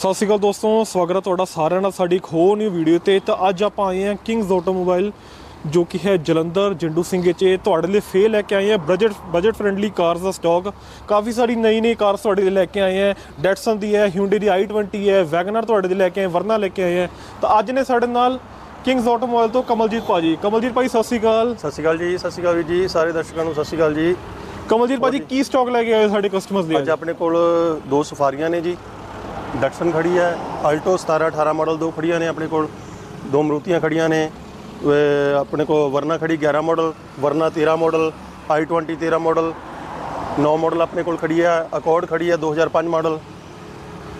ਸਤਿ ਸ਼੍ਰੀ ਅਕਾਲ ਦੋਸਤੋ ਸਵਾਗਤ ਹੈ ਤੁਹਾਡਾ ਸਾਰਿਆਂ ਦਾ ਸਾਡੀ ਇੱਕ ਹੋਰ ਨਿਊ ਵੀਡੀਓ ਤੇ। ਤਾਂ ਅੱਜ ਆਪਾਂ ਆਏ ਹਾਂ ਕਿੰਗਸ ਆਟੋਮੋਬਾਈਲ ਜੋ ਕਿ ਹੈ ਜਲੰਧਰ ਜੰਡੂ ਸਿੰਘ ਚ ਤੁਹਾਡੇ ਲਈ ਫੇਲ ਲੈ ਕੇ ਆਏ ਹਾਂ ਬਜਟ ਬਜਟ ਫ੍ਰੈਂਡਲੀ ਕਾਰਸ ਦਾ ਸਟਾਕ ਕਾਫੀ ਸਾਰੀ ਨਈ ਨਈ ਕਾਰਸ ਤੁਹਾਡੇ ਲਈ ਲੈ ਕੇ ਆਏ ਹਾਂ। ਡੈਟਸਨ ਦੀ ਹੈ ਹਿਊਂਡੇ ਦੀ i20 ਹੈ ਵੈਗਨਰ ਤੁਹਾਡੇ ਲਈ ਲੈ ਕੇ ਆਏ ਵਰਨਾ ਲੈ ਕੇ ਆਏ ਹਾਂ। ਤਾਂ ਅੱਜ ਨੇ ਸਾਡੇ ਨਾਲ ਕਿੰਗਸ ਆਟੋਮੋਬਾਈਲ ਤੋਂ ਕਮਲਜੀਤ ਭਾਜੀ। ਕਮਲਜੀਤ ਭਾਈ ਸਤਿ ਸ਼੍ਰੀ ਅਕਾਲ। ਸਤਿ ਸ਼੍ਰੀ ਅਕਾਲ ਜੀ ਸਤਿ ਸ਼੍ਰੀ ਅਕਾਲ ਜੀ ਸਾਰੇ ਦਰਸ਼ਕਾਂ ਨੂੰ ਸਤਿ ਸ਼੍ਰੀ ਅਕਾਲ ਜੀ। ਕਮਲਜੀਤ ਭਾਜੀ ਕੀ ਸਟਾਕ ਲੈ ਕੇ ਆਏ ਸਾਡੇ ਕਸਟਮਰਸ ਦੇ ਅੱਜ? ਆਪਣੇ ਕੋਲ ਦੋ ਸਫਾਰੀਆਂ ਨੇ ਜੀ। ਡਟਸਨ ਖੜੀ ਹੈ ਆਲਟੋ 17 18 ਮਾਡਲ ਦੋ ਖੜੀਆਂ ਨੇ ਆਪਣੇ ਕੋਲ ਦੋ ਮਰੂਤੀਆਂ ਖੜੀਆਂ ਨੇ ਆਪਣੇ ਕੋਲ ਵਰਨਾ ਖੜੀ 11 model Verna 13 model i20 13 model 9 model ਆਪਣੇ ਕੋਲ ਖੜੀ ਹੈ ਅਕੋਰਡ ਖੜੀ ਹੈ 2005 ਮਾਡਲ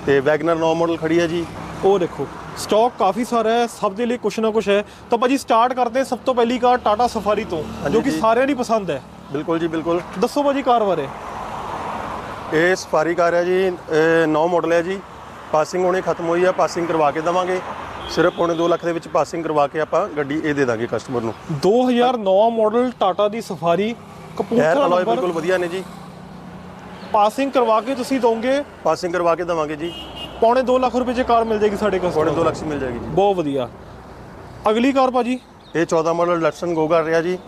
ਤੇ ਵੈਗਨਰ 9 ਮਾਡਲ ਖੜੀ ਹੈ ਜੀ। ਉਹ ਦੇਖੋ ਸਟਾਕ ਕਾਫੀ ਸਾਰਾ ਹੈ ਸਭ ਦੇ ਲਈ ਕੁਛ ਨਾ ਕੁਛ ਹੈ। ਤਾਂ ਭਾਜੀ ਸਟਾਰਟ ਕਰਦੇ ਸਭ ਤੋਂ ਪਹਿਲੀ ਕਾਰ ਟਾਟਾ ਸਫਾਰੀ ਤੋਂ ਜੋ ਕਿ। ਸਾਰਿਆਂ ਦੀ ਪਸੰਦ ਹੈ। ਬਿਲਕੁਲ ਜੀ ਬਿਲਕੁਲ। ਦੱਸੋ ਭਾਜੀ ਕਾਰ ਬਾਰੇ। ਇਹ ਸਫਾਰੀ ਕਾਰ ਹੈ ਜੀ 9 ਮਾਡਲ ਹੈ ਜੀ। ਪਾਸਿੰਗ ਹੁਣੇ ਖਤਮ ਹੋਈ ਹੈ ਪਾਸਿੰਗ ਕਰਵਾ ਕੇ ਦਵਾਂਗੇ। ਸਿਰਫ ਪੌਣੇ 2 ਲੱਖ ਦੇ ਵਿੱਚ ਪਾਸਿੰਗ ਕਰਵਾ ਕੇ ਆਪਾਂ ਗੱਡੀ ਇਹ ਦੇ ਦਾਂਗੇ ਕਸਟਮਰ ਨੂੰ। 2009 ਮਾਡਲ ਟਾਟਾ ਦੀ ਸਫਾਰੀ ਕਪੂਰਥਲਾ ਨੰਬਰ ਬਿਲਕੁਲ ਵਧੀਆ ਨੇ ਜੀ। ਪਾਸਿੰਗ ਕਰਵਾ ਕੇ ਤੁਸੀਂ ਦੋਗੇ? ਪਾਸਿੰਗ ਕਰਵਾ ਕੇ ਦਵਾਂਗੇ ਜੀ। ਪੌਣੇ 2 ਲੱਖ ਰੁਪਏ 'ਚ ਕਾਰ ਮਿਲ ਜਾਏਗੀ ਸਾਡੇ ਪੌਣੇ ਕਸਟਮਰ 2 ਲੱਖ 'ਚ ਮਿਲ ਜਾਏਗੀ ਜੀ। ਬਹੁਤ ਵਧੀਆ। ਅਗਲੀ ਕਾਰ ਭਾਜੀ? ਇਹ 14 ਮਾਡਲ ਡਟਸਨ ਗੋ ਕਰ ਰਿਹਾ ਜੀ।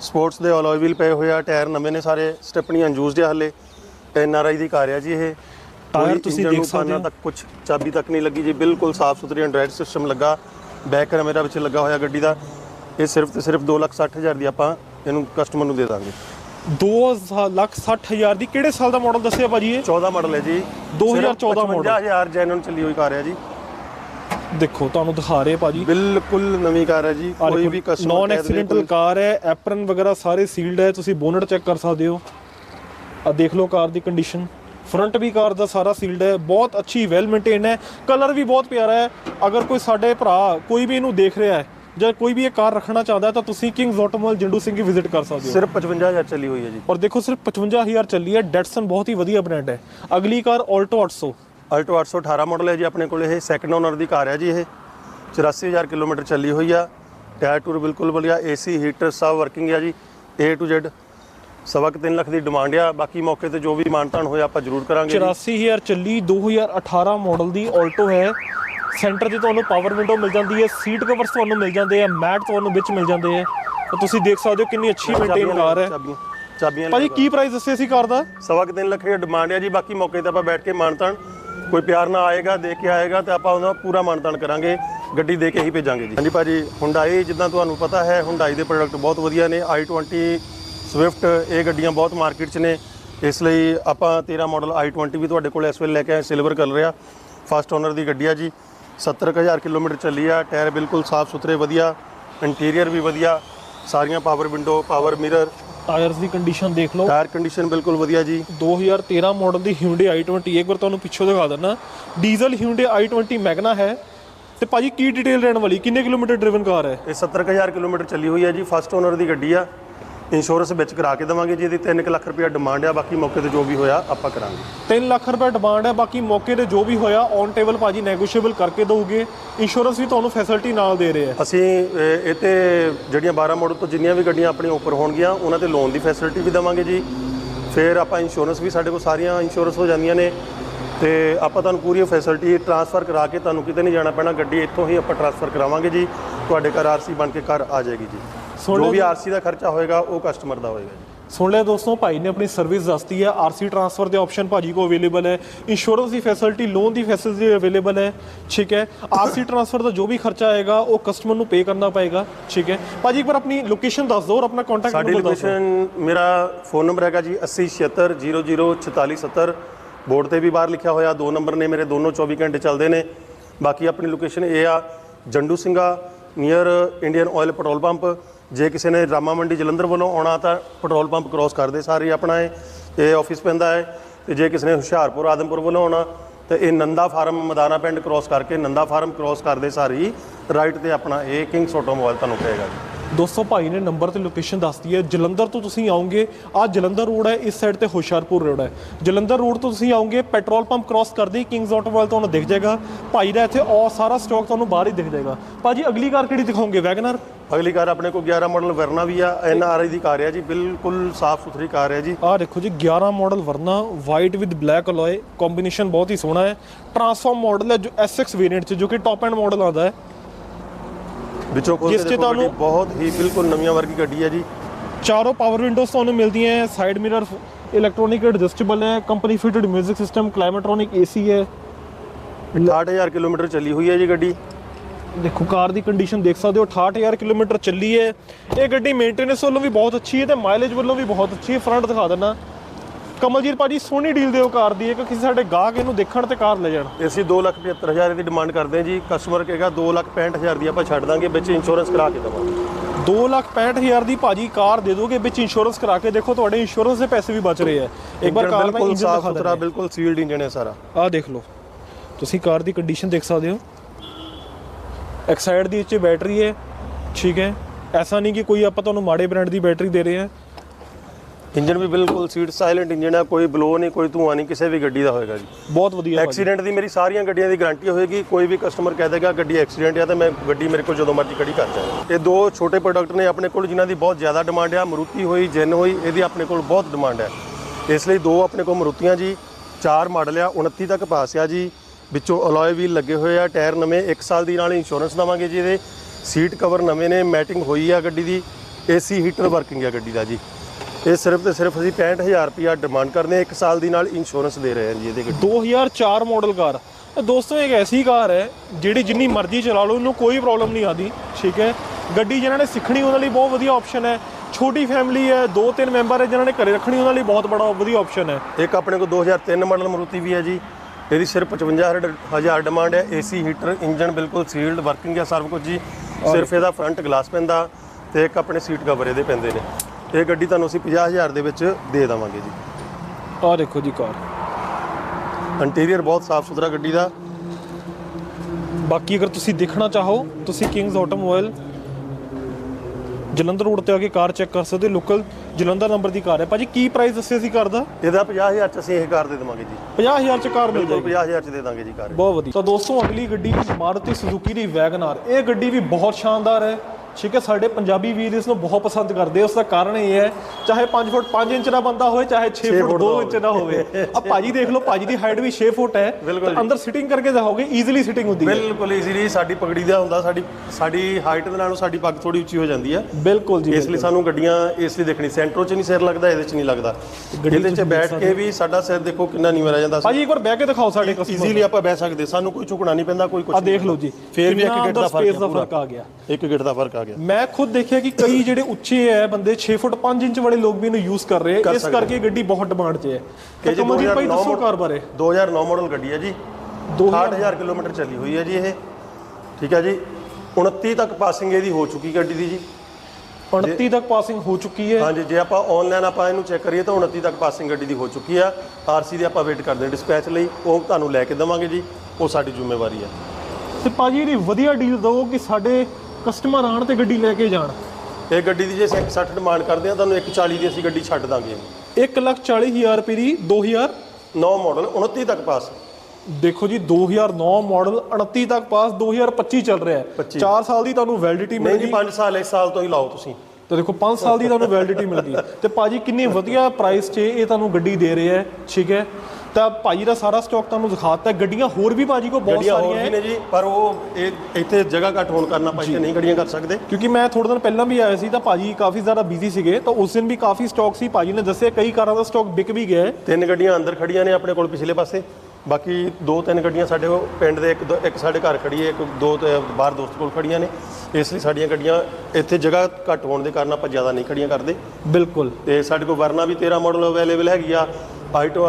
ਸਪੋਰਟਸ ਦੇ ਅਲੋਏ ਵੀਲ ਪਏ ਹੋਏ ਆ ਟਾਇਰ ਨਵੇਂ ਨੇ ਸਾਰੇ ਸਟੈਪਨੀਆਂ ਯੂਜ਼ਡ ਆ ਹਲੇ। N R I the car ਹੈ ਜੀ ਇਹ। ਟਾਇਰ ਤੁਸੀਂ ਦੇਖ ਸਕਦੇ ਹੋ। ਤੱਕ ਕੁਝ ਚਾਬੀ ਤੱਕ ਨਹੀਂ ਲੱਗੀ ਜੀ ਬਿਲਕੁਲ ਸਾਫ਼ ਸੁਥਰੀ ਐਂਡਰਾਇਡ ਸਿਸਟਮ ਲੱਗਾ। ਬੈਕ ਕੈਮਰਾ ਵਿੱਚ ਲੱਗਾ ਹੋਇਆ ਗੱਡੀ ਦਾ। ਇਹ ਸਿਰਫ ਤੇ ਸਿਰਫ 2,60,000 ਦੀ ਆਪਾਂ ਇਹਨੂੰ ਕਸਟਮਰ ਨੂੰ ਦੇ ਦਾਂਗੇ। 2 ਲੱਖ 60 ਹਜ਼ਾਰ ਦੀ ਕਿਹੜੇ ਸਾਲ ਦਾ ਮਾਡਲ ਦੱਸਿਆ ਭਾਜੀ ਇਹ? 14 ਮਾਡਲ ਹੈ ਜੀ। 2014 ਮਾਡਲ। 55000 ਜੈਨੂਨ ਚੱਲੀ ਹੋਈ ਕਾਰ ਹੈ ਜੀ। ਦੇਖੋ ਤੁਹਾਨੂੰ ਦਿਖਾ ਰਹੇ ਭਾਜੀ। ਬਿਲਕੁਲ ਨਵੀਂ ਕਾਰ ਹੈ ਜੀ। ਕੋਈ ਵੀ ਕਸਟਮਰ ਨਾਨ ਐਕਸੀਡੈਂਟਲ ਕਾਰ ਹੈ। ਐਪਰਨ ਵਗੈਰਾ ਸਾਰੇ ਸੀਲਡ ਹੈ। ਤੁਸੀਂ ਬੋਨਟ ਚੈੱਕ ਕਰ ਸਕਦੇ ਹੋ। ਆ ਦੇਖ ਲਓ ਕਾਰ ਦੀ ਕੰਡੀਸ਼ਨ ਫਰੰਟ ਵੀ ਕਾਰ ਦਾ ਸਾਰਾ ਸੀਲਡ ਹੈ ਬਹੁਤ ਅੱਛੀ ਵੈਲ ਮੇਨਟੇਨ ਹੈ। ਕਲਰ ਵੀ ਬਹੁਤ ਪਿਆਰਾ ਹੈ। ਅਗਰ ਕੋਈ ਸਾਡੇ ਭਰਾ ਕੋਈ ਵੀ ਇਹਨੂੰ ਦੇਖ ਰਿਹਾ ਹੈ ਜਾਂ ਕੋਈ ਵੀ ਇਹ ਕਾਰ ਰੱਖਣਾ ਚਾਹੁੰਦਾ ਤਾਂ ਤੁਸੀਂ ਕਿੰਗਸ ਆਟੋਮੋਬਾਈਲ ਜੰਡੂ ਸਿੰਘ ਹੀ ਵਿਜ਼ਿਟ ਕਰ ਸਕਦੇ ਹੋ। ਸਿਰਫ 55000 ਚੱਲੀ ਹੋਈ ਹੈ ਜੀ। ਔਰ ਦੇਖੋ ਸਿਰਫ 55000 ਚੱਲੀ ਹੈ। ਡੈਟਸਨ ਬਹੁਤ ਹੀ ਵਧੀਆ ਬ੍ਰਾਂਡ ਹੈ। ਅਗਲੀ ਕਾਰ ਆਲਟੋ 800 ਆਲਟੋ 818 ਮਾਡਲ ਹੈ ਜੀ ਆਪਣੇ ਕੋਲ। ਇਹ ਸੈਕੰਡ ਓਨਰ ਦੀ ਕਾਰ ਹੈ ਜੀ ਇਹ। 84000 ਕਿਲੋਮੀਟਰ ਚੱਲੀ ਹੋਈ ਆ। ਟਾਇਰ ਟੂਰ ਬਿਲਕੁਲ ਵਧੀਆ। ਏਸੀ ਹੀਟਰ ਸਭ ਵਰਕਿੰਗ ਹੈ ਜੀ। A to Z ਸਵਾ ਕੁ ਤਿੰਨ ਲੱਖ ਦੀ ਡਿਮਾਂਡ ਆ। ਬਾਕੀ ਮੌਕੇ ਤੇ ਜੋ ਵੀ ਮਾਨਤਾਨ ਹੋਇਆ ਆਪਾਂ ਜ਼ਰੂਰ ਕਰਾਂਗੇ ਜੀ। 84000 ਚੱਲੀ 2018 ਮਾਡਲ ਦੀ ਆਲਟੋ ਹੈ। ਸੈਂਟਰ 'ਚ ਤੁਹਾਨੂੰ ਪਾਵਰ ਵਿੰਡੋ ਮਿਲ ਜਾਂਦੀ ਹੈ ਸੀਟ ਕਵਰਸ ਤੁਹਾਨੂੰ ਮਿਲ ਜਾਂਦੇ ਆ ਮੈਟ ਤੁਹਾਨੂੰ ਵਿੱਚ ਮਿਲ ਜਾਂਦੇ ਆ ਤਾਂ ਤੁਸੀਂ ਦੇਖ ਸਕਦੇ ਹੋ ਕਿੰਨੀ ਅੱਛੀ ਮੇਨਟੇਨ ਕਾਰ ਹੈ। ਚਾਬੀਆਂ ਭਾਜੀ ਕੀ ਪ੍ਰਾਈਸ ਦੱਸਿਆ ਸੀ ਕਾਰ ਦਾ? ਸਵਾ ਕੁ ਤਿੰਨ ਲੱਖ ਦੀ ਡਿਮਾਂਡ ਹੈ ਜੀ। ਬਾਕੀ ਮੌਕੇ ਤੇ ਆਪਾਂ ਬੈਠ ਕੇ ਮਾਨਤਾਨ ਕੋਈ ਪਿਆਰ ਨਾਲ ਆਏਗਾ ਦੇਖ ਕੇ ਆਏਗਾ ਤੇ ਆਪਾਂ ਉਹਦਾ ਪੂਰਾ ਮਾਨਤਾਨ ਕਰਾਂਗੇ। ਗੱਡੀ ਦੇ ਕੇ ਹੀ ਭੇਜਾਂਗੇ ਜੀ। ਹਾਂਜੀ ਭਾਜੀ ਹੁੰਡਾਈ ਜਿੱਦਾਂ ਤੁਹਾਨੂੰ ਪਤਾ ਹੈ ਹੁੰਡਾਈ ਦੇ ਪ੍ਰੋਡਕਟ ਬਹੁਤ ਵਧੀਆ ਨੇ। i20 ਸਵਿਫਟ ਇਹ ਗੱਡੀਆਂ ਬਹੁਤ ਮਾਰਕੀਟ 'ਚ ਨੇ। ਇਸ ਲਈ ਆਪਾਂ 13 ਮਾਡਲ i20 ਵੀ ਤੁਹਾਡੇ ਕੋਲ ਇਸ ਵੇਲੇ ਲੈ ਕੇ ਆਏ ਸਿਲਵਰ ਕਲਰ ਆ। ਫਸਟ ਓਨਰ ਦੀ ਗੱਡੀ ਆ ਜੀ। 70000 ਕਿਲੋਮੀਟਰ ਚੱਲੀ ਆ। ਟਾਇਰ ਬਿਲਕੁਲ ਸਾਫ਼ ਸੁਥਰੇ ਵਧੀਆ। ਇੰਟੀਰੀਅਰ ਵੀ ਵਧੀਆ। ਸਾਰੀਆਂ power window power mirror tyres ਦੀ ਕੰਡੀਸ਼ਨ ਦੇਖ ਲਓ। ਟਾਇਰ ਕੰਡੀਸ਼ਨ ਬਿਲਕੁਲ ਵਧੀਆ ਜੀ। 2013 ਮਾਡਲ ਦੀ Hyundai i20 ਇੱਕ ਵਾਰ ਤੁਹਾਨੂੰ ਪਿੱਛੋਂ ਦਿਖਾ ਦਿੰਨਾ ਡੀਜ਼ਲ Hyundai i20 ਮੈਗਨਾ ਹੈ। ਤੇ ਭਾਜੀ ਕੀ ਡਿਟੇਲ ਰਹਿਣ ਵਾਲੀ? ਕਿੰਨੇ ਕਿਲੋਮੀਟਰ ਡਰਿਵਨ ਕਾਰ ਹੈ? ਇਹ 70000 ਕਿਲੋਮੀਟਰ ਚੱਲੀ ਹੋਈ ਹੈ ਜੀ। ਫਸਟ ਓਨਰ ਦੀ ਗੱਡੀ ਆ। ਇੰਸ਼ੋਰੈਂਸ ਵਿੱਚ ਕਰਾ ਕੇ ਦੇਵਾਂਗੇ ਜੀ ਇਹਦੀ 3 ਲੱਖ ਰੁਪਏ ਡਿਮਾਂਡ ਆ ਬਾਕੀ ਮੌਕੇ ਤੇ ਜੋ ਵੀ ਹੋਇਆ ਆਪਾਂ ਕਰਾਂਗੇ। 3 ਲੱਖ ਰੁਪਏ ਡਿਮਾਂਡ ਹੈ ਬਾਕੀ ਮੌਕੇ ਤੇ ਜੋ ਵੀ ਹੋਇਆ ਔਨ ਟੇਬਲ ਭਾਜੀ ਨੈਗੋਸ਼ੀਏਬਲ ਕਰਕੇ ਦੋਗੇ ਇੰਸ਼ੋਰੈਂਸ ਵੀ ਤੁਹਾਨੂੰ ਫੈਸਿਲਿਟੀ ਨਾਲ ਦੇ ਰਹੇ ਆ। ਅਸੀਂ ਇਹ ਤੇ ਜਿਹੜੀਆਂ 12 ਮਾਡਲ ਤੋਂ ਜਿੰਨੀਆਂ ਵੀ ਗੱਡੀਆਂ ਆਪਣੀਆਂ ਉੱਪਰ ਹੋਣਗੀਆਂ ਉਹਨਾਂ ਤੇ ਲੋਨ ਦੀ ਫੈਸਿਲਿਟੀ ਵੀ ਦੇਵਾਂਗੇ ਜੀ। ਫਿਰ ਆਪਾਂ ਇੰਸ਼ੋਰੈਂਸ ਵੀ ਸਾਡੇ ਕੋਲ ਸਾਰੀਆਂ ਇੰਸ਼ੋਰੈਂਸ ਹੋ ਜਾਂਦੀਆਂ ਨੇ। ਤੇ ਆਪਾਂ ਤੁਹਾਨੂੰ ਪੂਰੀ ਫੈਸਿਲਿਟੀ ਟ੍ਰਾਂਸਫਰ ਕਰਾ ਕੇ ਤੁਹਾਨੂੰ ਕਿਤੇ ਨਹੀਂ ਜਾਣਾ ਪੈਣਾ ਗੱਡੀ ਇੱਥੋਂ ਹੀ ਆਪਾਂ ਟ੍ਰਾਂਸਫਰ ਕਰਾਵਾਂਗੇ ਜੀ। ਤੁਹਾਡੇ ਘਰ ਆਰਸੀ ਬਣ ਕੇ ਘਰ ਆ ਜਾਏਗੀ ਜੀ। ਜੋ ਵੀ। ਆਰਸੀ ਦਾ ਖਰਚਾ ਹੋਏਗਾ ਉਹ ਕਸਟਮਰ ਦਾ ਹੋਏਗਾ ਜੀ। ਸੁਣ ਲਿਆ ਦੋਸਤੋ ਭਾਈ ਨੇ ਆਪਣੀ ਸਰਵਿਸ ਦੱਸਤੀ ਹੈ। ਆਰਸੀ ਟ੍ਰਾਂਸਫਰ ਦੇ ਆਪਸ਼ਨ ਭਾਜੀ ਕੋ ਅਵੇਲੇਬਲ ਹੈ। ਇੰਸ਼ੋਰੈਂਸ ਦੀ ਫੈਸਿਲਿਟੀ ਲੋਨ ਦੀ ਫੈਸਿਲਿਟੀ ਅਵੇਲੇਬਲ ਹੈ। ਠੀਕ ਹੈ। ਆਰਸੀ ਟ੍ਰਾਂਸਫਰ ਦਾ ਜੋ ਵੀ ਖਰਚਾ ਆਏਗਾ ਉਹ ਕਸਟਮਰ ਨੂੰ ਪੇ ਕਰਨਾ ਪਏਗਾ। ਠੀਕ ਹੈ। ਭਾਜੀ ਇੱਕ ਵਾਰ ਆਪਣੀ ਲੋਕੇਸ਼ਨ ਦੱਸ ਦਿਓ ਔਰ ਆਪਣਾ ਕੰਟੈਕਟ ਸਾਡੀ ਨੰਬਰ ਦੱਸ ਦਿਓ। ਲੋਕੇਸ਼ਨ ਮੇਰਾ ਫੋਨ ਨੰਬਰ ਹੈਗਾ ਜੀ 8076004470 ਬੋਰਡ ਤੇ ਵੀ ਬਾਹਰ ਲਿਖਿਆ ਹੋਇਆ ਦੋ ਨੰਬਰ ਨੇ ਮੇਰੇ ਦੋਨੋਂ 24 ਘੰਟੇ ਚੱਲਦੇ ਨੇ। ਬਾਕੀ ਆਪਣੀ ਲੋਕੇਸ਼ਨ ਇਹ ਆ Jandu Singha near Indian oil petrol pump ਜੇ ਕਿਸੇ ਨੇ ਰਾਮਾ ਮੰਡੀ ਜਲੰਧਰ ਵੱਲੋਂ ਆਉਣਾ ਤਾਂ ਪੈਟਰੋਲ ਪੰਪ ਕ੍ਰੋਸ ਕਰਦੇ ਸਾਰੇ ਆਪਣਾ ਇਹ ਇਹ ਆਫਿਸ ਪੈਂਦਾ ਹੈ। ਤੇ ਜੇ ਕਿਸੇ ਨੇ ਹੁਸ਼ਿਆਰਪੁਰ, ਆਦਮਪੁਰ ਵੱਲੋਂ ਆਉਣਾ, ਤੇ ਇਹ ਨੰਦਾ ਫਾਰਮ, ਮਦਾਨਾ ਪਿੰਡ ਕ੍ਰੋਸ ਕਰਕੇ ਨੰਦਾ ਫਾਰਮ ਕ੍ਰੋਸ ਕਰਦੇ ਸਾਰੀ। ਰਾਈਟ ਤੇ ਆਪਣਾ ਇਹ ਕਿੰਗਸ ਆਟੋਮੋਬਾਈਲ ਤੁਹਾਨੂੰ ਪਏਗਾ ਜੀ। ਦੋਸਤੋ ਭਾਈ ਨੇ ਨੰਬਰ ਤੇ ਲੋਕੇਸ਼ਨ ਦੱਸਤੀ ਹੈ। ਜਲੰਧਰ ਤੋਂ ਤੁਸੀਂ ਆਓਗੇ ਆ ਜਲੰਧਰ ਰੋਡ ਹੈ ਇਸ ਸਾਈਡ ਤੇ ਹੁਸ਼ਿਆਰਪੁਰ ਰੋਡ ਹੈ। ਜਲੰਧਰ ਰੋਡ ਤੋਂ ਤੁਸੀਂ ਆਓਗੇ ਪੈਟਰੋਲ ਪੰਪ ਕ੍ਰਾਸ ਕਰਦੇ ਕਿੰਗਸ ਆਟੋਮੋਬਾਈਲ ਤੁਹਾਨੂੰ ਦਿਖ ਜਾਏਗਾ। ਭਾਈ ਦਾ ਇੱਥੇ ਔਰ ਸਾਰਾ ਸਟਾਕ ਤੁਹਾਨੂੰ ਬਾਹਰ ਹੀ ਦਿਖ ਜਾਏਗਾ। ਭਾਜੀ ਅਗਲੀ ਕਾਰ ਕਿਹੜੀ ਦਿਖਾਓਗੇ ਵੈਗਨਰ? ਅਗਲੀ ਕਾਰ ਆਪਣੇ ਕੋਲ 11 ਮਾਡਲ ਵਰਨਾ ਵੀ ਆ N R I the car ਹੈ ਜੀ ਬਿਲਕੁਲ ਸਾਫ਼ ਸੁਥਰੀ ਕਾਰ ਹੈ ਜੀ। ਆਹ ਦੇਖੋ ਜੀ 11 model Verna white with black alloy combination ਬਹੁਤ ਹੀ ਸੋਹਣਾ ਹੈ। ਟਰਾਂਸਫਾਰਮ ਮਾਡਲ ਹੈ ਜੋ SX ਵੇਰੀਐਂਟ ਚ ਜੋ ਕਿ ਟੌਪ ਐਂਡ ਮਾਡਲ ਆਉਂਦਾ ਹੈ। ਵਿੱਚੋਂ ਜਿਸ 'ਚ ਤੁਹਾਨੂੰ- ਬਹੁਤ ਹੀ ਬਿਲਕੁਲ ਨਵੀਆਂ ਵਰਗੀ ਗੱਡੀ ਹੈ ਜੀ। ਚਾਰੋਂ ਪਾਵਰ ਵਿੰਡੋਜ਼ ਤੁਹਾਨੂੰ ਮਿਲਦੀਆਂ ਹੈ ਸਾਈਡ ਮਿਰਰ ਇਲੈਕਟ੍ਰੋਨਿਕ ਐਡਜਸਟੇਬਲ ਹੈ company fitted 뮤직 system climatronic AC ਹੈ। 68000 ਕਿਲੋਮੀਟਰ ਚੱਲੀ ਹੋਈ ਹੈ ਜੀ ਗੱਡੀ। ਦੇਖੋ ਕਾਰ ਦੀ ਕੰਡੀਸ਼ਨ ਦੇਖ ਸਕਦੇ ਹੋ 68000 ਕਿਲੋਮੀਟਰ ਚੱਲੀ ਹੈ। ਇਹ ਗੱਡੀ ਮੇਨਟੇਨੈਂਸ ਵੱਲੋਂ ਵੀ ਬਹੁਤ ਅੱਛੀ ਹੈ ਤੇ ਮਾਈਲੇਜ ਵੱਲੋਂ ਵੀ ਬਹੁਤ ਅੱਛੀ ਹੈ। ਫਰੰਟ ਦਿਖਾ ਦਿੰਨਾ ਕਮਲਜੀਤ ਭਾਜੀ ਸੋਹਣੀ ਡੀਲ ਦਿਓ ਕਾਰ ਦੀ ਇੱਕ ਕਿਸੇ ਸਾਡੇ ਗਾਹਕ ਇਹਨੂੰ ਦੇਖਣ ਤੇ ਕਾਰ ਲੈ ਜਾਣ। ਅਸੀਂ 275000 ਦੀ ਡਿਮਾਂਡ ਕਰਦੇ ਹਾਂ ਜੀ ਕਸਟਮਰ ਕਹੇਗਾ 265000 ਦੀ ਆਪਾਂ ਛੱਡ ਦਾਂਗੇ ਵਿੱਚ ਇੰਸ਼ੋਰੈਂਸ ਕਰਾ ਕੇ ਦੇਵਾਂਗੇ। 265000 ਦੀ ਭਾਜੀ ਕਾਰ ਦੇ ਦੋਗੇ ਵਿੱਚ ਇੰਸ਼ੋਰੈਂਸ ਕਰਾ ਕੇ ਦੇਖੋ ਤੁਹਾਡੇ ਇੰਸ਼ੋਰੈਂਸ ਦੇ ਪੈਸੇ ਵੀ ਬਚ ਰਹੇ ਆ। ਇੱਕ ਵਾਰ ਕਾਰ ਦਾ ਇੰਜਨ ਸਾਫ਼ ਸੁਥਰਾ ਬਿਲਕੁਲ ਸੀਲਡ ਇੰਜਨ ਹੈ ਸਾਰਾ। ਆਹ ਦੇਖ ਲਓ ਤੁਸੀਂ ਕਾਰ ਦੀ ਕੰਡੀਸ਼ਨ ਦੇਖ ਸਕਦੇ ਹੋ। ਇੱਕ ਸਾਈਡ ਦੀ ਇੱਥੇ ਬੈਟਰੀ ਹੈ ਠੀਕ ਹੈ। ਐਸਾ ਨਹੀਂ ਕਿ ਕੋਈ ਆਪਾਂ ਤੁਹਾਨੂੰ ਮਾੜੇ ਬ੍ਰਾਂਡ ਦੀ ਬੈਟਰੀ ਦੇ ਰਹੇ ਹਾਂ। ਇੰਜਨ ਵੀ ਬਿਲਕੁਲ ਸੀਟ ਸਾਇਲੈਂਟ ਇੰਜਨ ਹੈ ਕੋਈ ਬਲੋ ਨਹੀਂ ਕੋਈ ਧੂਆਂ ਨਹੀਂ ਕਿਸੇ ਵੀ ਗੱਡੀ ਦਾ ਹੋਏਗਾ ਜੀ। ਬਹੁਤ ਵਧੀਆ। ਐਕਸੀਡੈਂਟ ਦੀ ਮੇਰੀ ਸਾਰੀਆਂ ਗੱਡੀਆਂ ਦੀ ਗਾਰੰਟੀ ਹੋਏਗੀ ਕੋਈ ਵੀ ਕਸਟਮਰ ਕਹਿ ਦੇਗਾ ਗੱਡੀ ਐਕਸੀਡੈਂਟ ਹੈ ਤਾਂ ਮੈਂ ਗੱਡੀ ਮੇਰੇ ਕੋਲ ਜਦੋਂ ਮਰਜ਼ੀ ਖੜੀ ਕਰ ਜਾਵਾਂਗਾ ਇਹ ਦੋ ਛੋਟੇ ਪ੍ਰੋਡਕਟ ਨੇ ਆਪਣੇ ਕੋਲ ਜਿਨ੍ਹਾਂ ਦੀ ਬਹੁਤ ਜ਼ਿਆਦਾ ਡਿਮਾਂਡ ਹੈ ਮਰੂਤੀ ਹੋਈ ਜੈਨ ਹੋਈ ਇਹਦੀ ਆਪਣੇ ਕੋਲ ਬਹੁਤ ਡਿਮਾਂਡ ਹੈ ਇਸ ਲਈ ਦੋ ਆਪਣੇ ਕੋਲ ਮਰੂਤੀਆਂ ਜੀ ਚਾਰ ਮਾਡਲ ਆ 29 ਤੱਕ ਪਾਸ ਆ ਜੀ। ਵਿੱਚੋਂ ਅਲੋਏ ਵੀਲ ਲੱਗੇ ਹੋਏ ਆ ਟਾਇਰ ਨਵੇਂ 1 ਸਾਲ ਦੀ ਨਾਲ ਇੰਸ਼ੋਰੈਂਸ ਦਵਾਂਗੇ ਜੀ ਇਹਦੇ। ਸੀਟ ਕਵਰ ਨਵੇਂ ਨੇ ਮੈਟਿੰਗ ਹੋਈ ਆ ਗੱਡੀ ਦੀ ਏਸੀ ਹੀਟਰ ਵਰਕਿੰਗ ਆ ਗੱਡੀ ਦਾ ਜੀ। ਇਹ ਸਿਰਫ ਤੇ ਸਿਰਫ ਅਸੀਂ 65000 ਰੁਪਿਆ ਡਿਮਾਂਡ ਕਰਦੇ ਹਾਂ 1 ਸਾਲ ਦੀ ਨਾਲ ਇੰਸ਼ੋਰੈਂਸ ਦੇ ਰਹੇ ਹਾਂ ਜੀ ਇਹਦੇ ਗੱਡੀ। 2004 ਮਾਡਲ ਕਾਰ। ਇਹ ਦੋਸਤੋ ਇੱਕ ਐਸੀ ਕਾਰ ਹੈ ਜਿਹੜੀ ਜਿੰਨੀ ਮਰਜ਼ੀ ਚਲਾ ਲਓ ਉਹਨੂੰ ਕੋਈ ਪ੍ਰੋਬਲਮ ਨਹੀਂ ਆਦੀ ਠੀਕ ਹੈ? ਗੱਡੀ ਜਿਹਨਾਂ ਨੇ ਸਿੱਖਣੀ ਉਹਨਾਂ ਲਈ ਬਹੁਤ ਵਧੀਆ ਆਪਸ਼ਨ ਹੈ। ਛੋਟੀ ਫੈਮਿਲੀ ਹੈ ਦੋ ਤਿੰਨ ਮੈਂਬਰ ਹੈ ਜਿਹਨਾਂ ਨੇ ਘਰੇ ਰੱਖਣੀ ਉਹਨਾਂ ਲਈ ਬਹੁਤ ਬੜਾ ਵਧੀਆ ਆਪਸ਼ਨ ਹੈ। ਇੱਕ ਆਪਣੇ ਕੋਲ 2003 ਮਾਡਲ ਮਰੂਤੀ ਵੀ ਹੈ ਜੀ। ਇਹਦੀ ਸਿਰਫ 55000 ਡਿਮਾਂਡ ਹੈ ਏਸੀ ਹੀਟਰ ਇੰਜਨ ਬਿਲਕੁਲ ਸੀਲਡ ਵਰਕਿੰਗ ਹੈ ਸਾਰਾ ਕੁਝ ਜੀ। ਸਿਰਫ ਇਹਦਾ ਫਰੰਟ ਗਲਾਸ ਪੈਂਦਾ ਤੇ ਇੱਕ ਆਪਣੇ ਸੀਟ ਕਵਰ ਇਹਦੇ ਪੈਂਦੇ ਨੇ। ਇਹ ਗੱਡੀ ਤੁਹਾਨੂੰ ਅਸੀਂ 50000 ਦੇ ਵਿੱਚ ਦੇ ਦੇਵਾਂਗੇ ਜੀ। ਆਹ ਦੇਖੋ ਜੀ ਕਾਰ। ਇੰਟੀਰੀਅਰ ਬਹੁਤ ਸਾਫ਼ ਸੁਥਰਾ ਗੱਡੀ ਦਾ। ਬਾਕੀ ਅਗਰ ਤੁਸੀਂ ਦੇਖਣਾ ਚਾਹੋ ਤੁਸੀਂ ਕਿੰਗਸ ਆਟੋਮੋਬਾਈਲ ਜਲੰਧਰ ਰੋਡ ਤੇ ਆ ਕੇ ਕਾਰ ਚੈੱਕ ਕਰ ਸਕਦੇ ਲੋਕਲ ਜਲੰਧਰ ਨੰਬਰ ਦੀ ਕਾਰ ਹੈ। ਭਾਜੀ ਕੀ ਪ੍ਰਾਈਸ ਦੱਸਿਆ ਸੀ ਕਾਰ ਦਾ? ਇਹਦਾ 50000 ਚ ਅਸੀਂ ਇਹ ਕਾਰ ਦੇ ਦੇਵਾਂਗੇ ਜੀ। 50000 ਚ ਕਾਰ ਮਿਲ ਜਾਏਗੀ। 50000 ਚ ਦੇ ਦਾਂਗੇ ਜੀ ਕਾਰ। ਬਹੁਤ ਵਧੀਆ। ਤਾਂ ਦੋਸਤੋ ਅਗਲੀ ਗੱਡੀ ਮਾਰੂਤੀ ਸੁਜ਼ੂਕੀ ਦੀ ਵੈਗਨਾਰ ਇਹ ਗੱਡੀ ਵੀ ਬਹੁਤ ਸ਼ਾਨਦਾਰ ਹੈ। ਠੀਕ ਹੈ ਸਾਡੇ ਪੰਜਾਬੀ ਵੀਰ ਇਸ ਨੂੰ ਬਹੁਤ ਪਸੰਦ ਕਰਦੇ ਉਸ ਦਾ ਕਾਰਨ ਇਹ ਹੈ ਚਾਹੇ 5 ਫੁੱਟ 5 ਇੰਚ ਦਾ ਬੰਦਾ ਹੋਵੇ ਚਾਹੇ 6 ਫੁੱਟ ਫੁੱਟ 2 ਦਾ ਇੰਚ ਦਾ ਹੋਵੇ। ਆ ਭਾਜੀ ਦੇਖ ਲਓ ਭਾਜੀ ਦੀ ਹਾਈਟ ਵੀ 6 ਫੁੱਟ ਹੈ। ਤਾਂ ਅੰਦਰ ਸਿਟਿੰਗ ਕਰਕੇ ਜਾਓਗੇ ਈਜ਼ੀਲੀ ਸਿਟਿੰਗ ਹੁੰਦੀ ਹੈ। ਬਿਲਕੁਲ ਈਜ਼ੀਲੀ ਸਾਡੀ ਪਗੜੀ ਦਾ ਹੁੰਦਾ ਸਾਡੀ ਸਾਡੀ ਹਾਈਟ ਦੇ ਨਾਲੋਂ ਸਾਡੀ ਪੱਗ ਥੋੜੀ ਉੱਚੀ ਹੋ ਜਾਂਦੀ ਹੈ। ਬਿਲਕੁਲ ਜੀ ਇਸ ਲਈ ਸਾਨੂੰ ਗੱਡੀਆਂ ਇਸ ਲਈ ਦੇਖਣੀ ਸੈਂਟਰੋ 'ਚ ਨਹੀਂ ਸਿਰ ਲੱਗਦਾ ਇਹਦੇ 'ਚ ਨਹੀਂ ਲੱਗਦਾ। ਇਹਦੇ 'ਚ ਬੈਠ ਕੇ ਵੀ ਸਾਡਾ ਸਿਰ ਦੇਖੋ ਕਿੰਨਾ ਨੀਵਾਂ ਰਹਿ ਜਾਂਦਾ। ਭਾਜੀ ਇੱਕ ਵਾਰ ਬਹਿ ਕੇ ਦਿਖਾਓ ਸਾਡੇ ਕਸਟਮਰ ਈਜ਼ੀਲੀ ਆਪਾਂ ਬਹਿ ਸਕਦੇ ਸਾਨੂੰ ਕੋਈ ਝੁਕਣਾ ਨਹੀਂ ਪੈਂਦਾ ਕੋਈ ਕੁਝ ਆ ਦੇਖ ਲਓ ਜੀ ਫੇਰ ਵੀ ਇੱਕ ਗਿੱਟ ਦਾ ਫ਼ਰਕ ਆ ਗਿਆ। ਇੱਕ ਗਿੱਟ ਦਾ ਫ਼ਰਕ ਆ ਗਿਆ। ਮੈਂ ਖੁਦ ਦੇਖਿਆ ਕਿ ਕਈ ਜਿਹੜੇ ਉੱਚੇ ਹੈ ਬੰਦੇ 6 ਫੁੱਟ 5 ਇੰਚ ਵਾਲੇ ਲੋਕ ਵੀ ਇਹਨੂੰ ਯੂਜ਼ ਕਰ ਰਹੇ ਇਸ ਕਰਕੇ ਗੱਡੀ ਬਹੁਤ ਡਿਮਾਂਡ 'ਚ ਹੈ ਤੇ ਇਹ ਜੀ ਭਾਈ 2009 ਦੱਸੋ ਕਾਰ ਬਾਰੇ। 2009 ਮਾਡਲ ਗੱਡੀ ਹੈ ਜੀ। 2000 68000 ਕਿਲੋਮੀਟਰ ਚੱਲੀ ਹੋਈ ਹੈ ਜੀ ਇਹ। ਠੀਕ ਹੈ ਜੀ? 29 ਤੱਕ ਪਾਸਿੰਗ ਇਹਦੀ ਹੋ ਚੁੱਕੀ ਗੱਡੀ ਦੀ ਜੀ। 29 ਤੱਕ ਪਾਸਿੰਗ ਹੋ ਚੁੱਕੀ ਹੈ। ਹਾਂਜੀ ਜੇ ਆਪਾਂ ਆਨਲਾਈਨ ਆਪਾਂ ਇਹਨੂੰ ਚੈੱਕ ਕਰੀਏ ਤਾਂ 29 ਤੱਕ ਪਾਸਿੰਗ ਗੱਡੀ ਦੀ ਹੋ ਚੁੱਕੀ ਆ। ਆਰਸੀ ਦੀ ਆਪਾਂ ਵੇਟ ਕਰਦੇ ਹਾਂ ਡਿਸਪੈਚ ਲਈ। ਉਹ ਤੁਹਾਨੂੰ ਲੈ ਕੇ ਦੇਵਾਂਗੇ ਜੀ। ਉਹ ਸਾਡੀ ਜ਼ਿੰਮੇਵਾਰੀ ਹੈ। ਤੇ ਭਾਜੀ ਇਹਦੀ ਵਧੀਆ ਡੀਲ ਦਿਓ ਕਿ ਸਾਡੇ ਕਸਟਮਰ ਆਣ ਤੇ ਗੱਡੀ ਲੈ ਕੇ ਜਾਣ। ਇਹ ਗੱਡੀ ਦੀ ਜੇ ਅਸੀਂ 160 ਡਿਮਾਂਡ ਕਰਦੇ ਹਾਂ ਤੁਹਾਨੂੰ 140 ਦੀ ਅਸੀਂ ਗੱਡੀ ਛੱਡ ਦਾਂਗੇ। 140000 ਰੁਪਏ ਦੀ 2000 9 ਮਾਡਲ 29 ਤੱਕ ਪਾਸ ਦੇਖੋ ਜੀ 2009 ਮਾਡਲ 29 ਤੱਕ ਪਾਸ 2025 ਚੱਲ ਰਿਹਾ ਹੈ। 25 4 ਸਾਲ ਦੀ ਤੁਹਾਨੂੰ ਵੈਲਿਡਿਟੀ ਨਹੀਂ ਮਿਲੇਗੀ। 5 ਸਾਲ ਇਸ ਸਾਲ ਤੋਂ ਹੀ ਲਾਓ ਤੁਸੀਂ। ਤੇ ਦੇਖੋ 5 ਸਾਲ ਦੀ ਤੁਹਾਨੂੰ ਵੈਲਿਡਿਟੀ ਮਿਲਦੀ ਹੈ ਤੇ ਭਾਜੀ ਕਿੰਨੀ ਵਧੀਆ ਪ੍ਰਾਈਸ 'ਚ ਇਹ ਤੁਹਾਨੂੰ ਗੱਡੀ ਦੇ ਰਹੇ ਹੈ ਠੀਕ ਹੈ? ਤਾਂ ਭਾਜੀ ਦਾ ਸਾਰਾ ਸਟਾਕ ਤੁਹਾਨੂੰ ਦਿਖਾਤਾ ਹੈ ਗੱਡੀਆਂ ਹੋਰ ਵੀ ਭਾਜੀ ਕੋ ਬਹੁਤ ਗੱਡੀਆਂ ਹੋਰ ਸਾਰੀਆਂ ਵੀ ਹੈ ਨੇ ਜੀ ਪਰ ਉਹ ਇਹ ਇੱਥੇ ਜਗ੍ਹਾ ਘੱਟ ਹੋਣ ਕਾਰਨ ਆਪਾਂ ਇੱਥੇ ਨਹੀਂ ਗੱਡੀਆਂ ਕਰ ਸਕਦੇ। ਕਿਉਂਕਿ ਮੈਂ ਥੋੜੇ ਦਿਨ ਪਹਿਲਾਂ ਵੀ ਆਇਆ ਸੀ ਤਾਂ ਭਾਜੀ ਕਾਫੀ ਜ਼ਿਆਦਾ ਬਿਜ਼ੀ ਸੀਗੇ ਤਾਂ ਉਸ ਦਿਨ ਵੀ ਕਾਫੀ ਸਟਾਕ ਸੀ। ਭਾਜੀ ਨੇ ਦੱਸਿਆ ਕਈ ਕਾਰਾਂ ਦਾ ਸਟਾਕ ਵਿਕ ਵੀ ਗਿਆ ਹੈ ਤਿੰਨ ਗੱਡੀਆਂ ਅੰਦਰ ਖੜੀਆਂ ਨੇ ਆਪਣੇ ਕੋਲ ਪਿਛਲੇ ਪਾਸੇ। ਬਾਕੀ ਦੋ ਤਿੰਨ ਗੱਡੀਆਂ ਸਾਡੇ ਕੋਲ ਪਿੰਡ ਦੇ ਇੱਕ ਦੋ- ਇੱਕ ਸਾਡੇ ਘਰ ਖੜੀ ਹੈ ਇੱਕ ਦੋ ਤੇ ਬਾਹਰ ਦੋਸਤ ਕੋਲ ਖੜੀਆਂ ਨੇ। ਇਸ ਲਈ ਸਾਡੀਆਂ ਗੱਡੀਆਂ ਇੱਥੇ ਜਗ੍ਹਾ ਘੱਟ ਹੋਣ ਦੇ ਕਾਰਨ ਆਪਾਂ ਜ਼ਿਆਦਾ ਨਹੀਂ ਖੜੀਆਂ ਕਰਦੇ। ਬਿਲਕੁਲ। ਤੇ ਸਾਡੇ ਕੋਲ ਵਰਨਾ ਵੀ 13 ਮਾਡਲ ਅਵੇਲੇਬਲ ਹੈਗੀ ਆ i2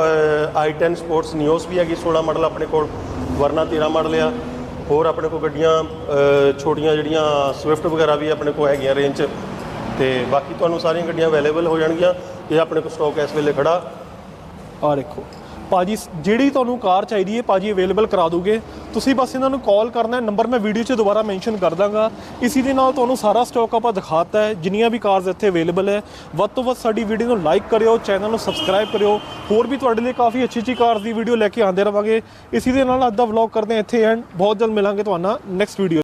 i10 ਸਪੋਰਟਸ ਨਿਓਸ ਵੀ ਹੈਗੀ 16 ਮਾਡਲ ਆਪਣੇ ਕੋਲ, ਵਰਨਾ 13 ਮਾਡਲ ਆ। ਹੋਰ ਆਪਣੇ ਕੋਲ ਗੱਡੀਆਂ ਛੋਟੀਆਂ ਜਿਹੜੀਆਂ ਸਵਿਫਟ ਵਗੈਰਾ ਵੀ ਆਪਣੇ ਕੋਲ ਹੈਗੀਆਂ ਰੇਂਜ 'ਚ ਤੇ ਬਾਕੀ ਤੁਹਾਨੂੰ ਸਾਰੀਆਂ ਗੱਡੀਆਂ ਅਵੇਲੇਬਲ ਹੋ ਜਾਣਗੀਆਂ। ਇਹ ਆਪਣੇ ਕੋਲ ਸਟਾਕ ਇਸ ਵੇਲੇ ਖੜਾ। ਆ ਦੇਖੋ। ਭਾਜੀ ਸ- ਜਿਹੜੀ ਤੁਹਾਨੂੰ ਕਾਰ ਚਾਹੀਦੀ ਹੈ, ਭਾਜੀ ਅਵੇਲੇਬਲ ਕਰਾ ਦੂਗੇ। ਤੁਸੀਂ ਬਸ ਇਹਨਾਂ ਨੂੰ ਕਾਲ ਕਰਨਾ ਹੈ ਨੰਬਰ ਮੈਂ ਵੀਡੀਓ 'ਚ ਦੁਬਾਰਾ ਮੈਂਸ਼ਨ ਕਰ ਦਾਂਗਾ। ਇਸੀ ਦੇ ਨਾਲ ਤੁਹਾਨੂੰ ਸਾਰਾ ਸਟਾਕ ਆਪਾਂ ਦਿਖਾਤਾ ਹੈ, ਜਿੰਨੀਆਂ ਵੀ ਕਾਰਸ ਇੱਥੇ ਅਵੇਲੇਬਲ ਹੈ। ਵੱਧ ਤੋਂ ਵੱਧ ਸਾਡੀ ਵੀਡੀਓ ਨੂੰ ਲਾਈਕ ਕਰਿਓ ਚੈਨਲ ਨੂੰ ਸਬਸਕ੍ਰਾਈਬ ਕਰਿਓ। ਹੋਰ ਵੀ ਤੁਹਾਡੇ ਲਈ ਕਾਫੀ ਅੱਛੀ ਅੱਛੀ ਕਾਰਸ ਦੀ ਵੀਡੀਓ ਲੈ ਕੇ ਆਉਂਦੇ ਰਵਾਂਗੇ। ਇਸੀ ਦੇ ਨਾਲ ਅੱਜ ਦਾ ਵਲੌਗ ਕਰਦੇ ਹਾਂ, ਇੱਥੇ ਐਂਡ ਬਹੁਤ ਜਲਦ ਮਿਲਾਂਗੇ ਤੁਹਾਨੂੰ ਨੈਕਸਟ ਵੀਡੀਓ